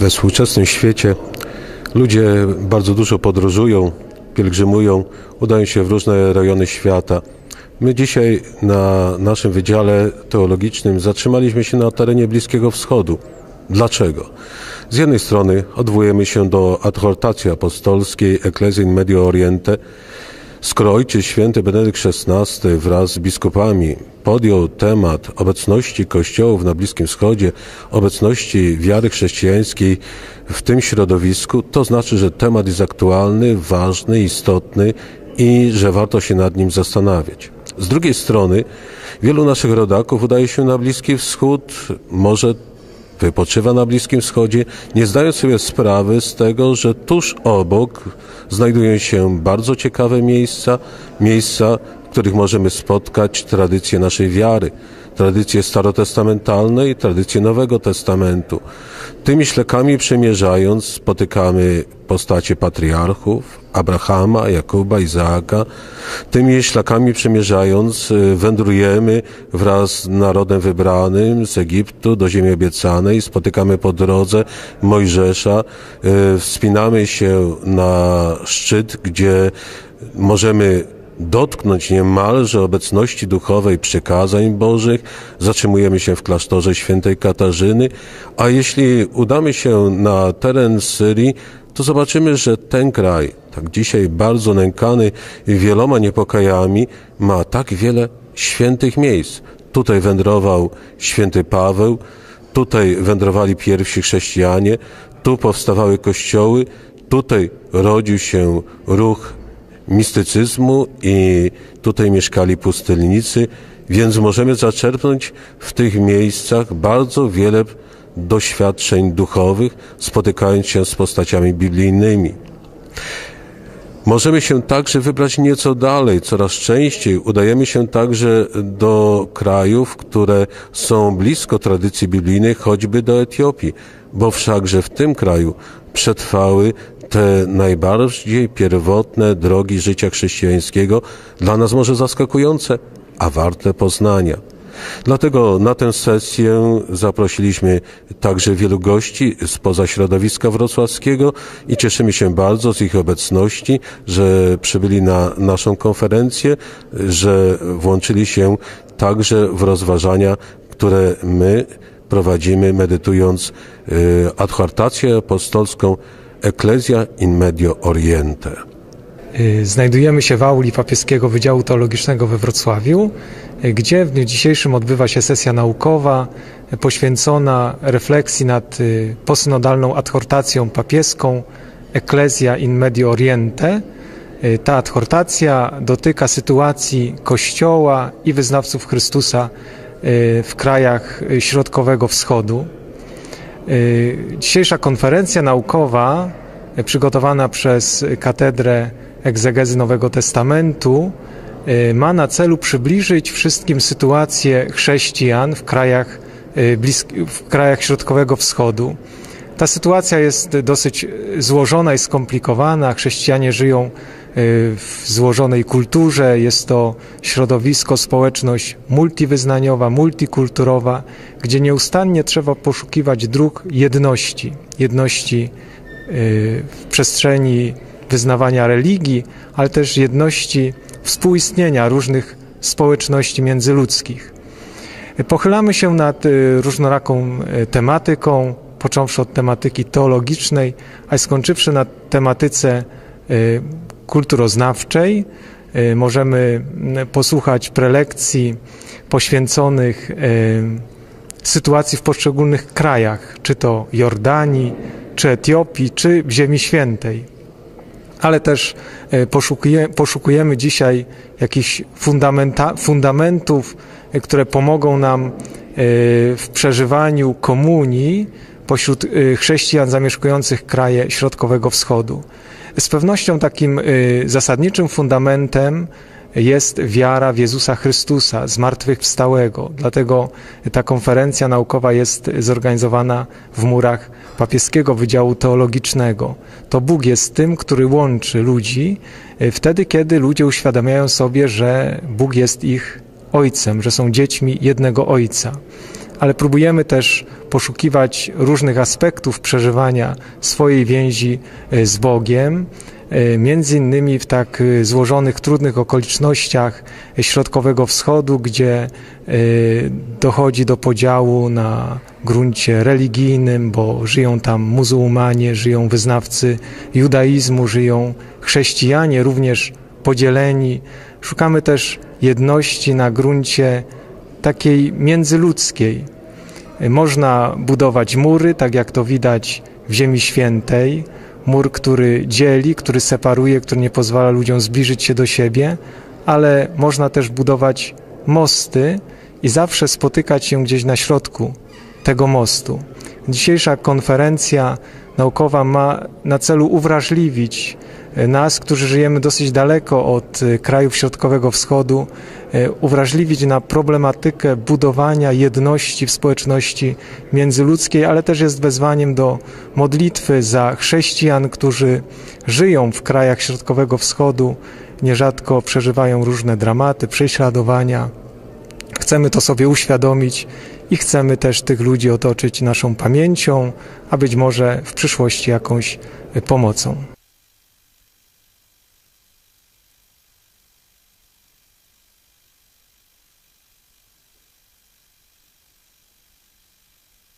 We współczesnym świecie ludzie bardzo dużo podróżują, pielgrzymują, udają się w różne rejony świata. My dzisiaj na naszym wydziale teologicznym zatrzymaliśmy się na terenie Bliskiego Wschodu. Dlaczego? Z jednej strony odwołujemy się do adhortacji apostolskiej Ecclesia in Medio Oriente, Skoro Ojciec Święty Benedykt XVI wraz z biskupami. Podjął temat obecności kościołów na Bliskim Wschodzie, obecności wiary chrześcijańskiej w tym środowisku, to znaczy, że temat jest aktualny, ważny, istotny i że warto się nad nim zastanawiać. Z drugiej strony, wielu naszych rodaków udaje się na Bliski Wschód, może wypoczywa na Bliskim Wschodzie, nie zdając sobie sprawy z tego, że tuż obok znajdują się bardzo ciekawe miejsca, miejsca, w których możemy spotkać tradycje naszej wiary, tradycje starotestamentalne i tradycje Nowego Testamentu. Tymi szlakami przemierzając spotykamy postacie patriarchów, Abrahama, Jakuba, Izaaka. Tymi szlakami przemierzając y, wędrujemy wraz z narodem wybranym z Egiptu do ziemi obiecanej. Spotykamy po drodze Mojżesza. Y, wspinamy się na szczyt, gdzie możemy dotknąć niemalże obecności duchowej przykazań Bożych. Zatrzymujemy się w klasztorze świętej Katarzyny, a jeśli udamy się na teren Syrii, to zobaczymy, że ten kraj, tak dzisiaj bardzo nękany wieloma niepokojami, ma tak wiele świętych miejsc. Tutaj wędrował święty Paweł, tutaj wędrowali pierwsi chrześcijanie, tu powstawały kościoły, tutaj rodził się ruch mistycyzmu i tutaj mieszkali pustelnicy, więc możemy zaczerpnąć w tych miejscach bardzo wiele doświadczeń duchowych, spotykając się z postaciami biblijnymi. Możemy się także wybrać nieco dalej, coraz częściej udajemy się także do krajów, które są blisko tradycji biblijnej, choćby do Etiopii, bo wszakże w tym kraju przetrwały te najbardziej pierwotne drogi życia chrześcijańskiego, dla nas może zaskakujące, a warte poznania. Dlatego na tę sesję zaprosiliśmy także wielu gości spoza środowiska wrocławskiego i cieszymy się bardzo z ich obecności, że przybyli na naszą konferencję, że włączyli się także w rozważania, które my prowadzimy, medytując y, adhortację apostolską Ecclesia in Medio Oriente. Y, znajdujemy się w auli papieskiego Wydziału Teologicznego we Wrocławiu, y, gdzie w dniu dzisiejszym odbywa się sesja naukowa poświęcona refleksji nad posynodalną adhortacją papieską Ecclesia in Medio Oriente. Ta adhortacja dotyka sytuacji Kościoła i wyznawców Chrystusa w krajach Środkowego Wschodu. Dzisiejsza konferencja naukowa przygotowana przez Katedrę Egzegezy Nowego Testamentu ma na celu przybliżyć wszystkim sytuację chrześcijan w krajach, w krajach Środkowego Wschodu. Ta sytuacja jest dosyć złożona i skomplikowana. Chrześcijanie żyją w złożonej kulturze. Jest to środowisko, społeczność multiwyznaniowa, multikulturowa, gdzie nieustannie trzeba poszukiwać dróg jedności, jedności w przestrzeni wyznawania religii, ale też jedności współistnienia różnych społeczności międzyludzkich. Pochylamy się nad różnoraką tematyką, począwszy od tematyki teologicznej, a skończywszy na tematyce kulturoznawczej. Możemy posłuchać prelekcji poświęconych sytuacji w poszczególnych krajach, czy to Jordanii, czy Etiopii, czy Ziemi Świętej. Ale też poszukuje, poszukujemy dzisiaj jakichś fundamentów, które pomogą nam w przeżywaniu komunii pośród chrześcijan zamieszkujących kraje Środkowego Wschodu. Z pewnością takim zasadniczym fundamentem jest wiara w Jezusa Chrystusa, zmartwychwstałego. Dlatego ta konferencja naukowa jest zorganizowana w murach papieskiego Wydziału Teologicznego. To Bóg jest tym, który łączy ludzi wtedy, kiedy ludzie uświadamiają sobie, że Bóg jest ich Ojcem, że są dziećmi jednego Ojca. Ale próbujemy też poszukiwać różnych aspektów przeżywania swojej więzi e, z Bogiem, e, między innymi w tak e, złożonych, trudnych okolicznościach Środkowego Wschodu, gdzie dochodzi do podziału na gruncie religijnym, bo żyją tam muzułmanie, żyją wyznawcy judaizmu, żyją chrześcijanie, również podzieleni. Szukamy też jedności na gruncie takiej międzyludzkiej. Można budować mury, tak jak to widać w Ziemi Świętej. Mur, który dzieli, który separuje, który nie pozwala ludziom zbliżyć się do siebie, ale można też budować mosty i zawsze spotykać się gdzieś na środku tego mostu. Dzisiejsza konferencja naukowa ma na celu uwrażliwić nas, którzy żyjemy dosyć daleko od e, krajów Środkowego Wschodu, e, uwrażliwić na problematykę budowania jedności w społeczności międzyludzkiej, ale też jest wezwaniem do modlitwy za chrześcijan, którzy żyją w krajach Środkowego Wschodu, nierzadko przeżywają różne dramaty, prześladowania. Chcemy to sobie uświadomić i chcemy też tych ludzi otoczyć naszą pamięcią, a być może w przyszłości jakąś pomocą.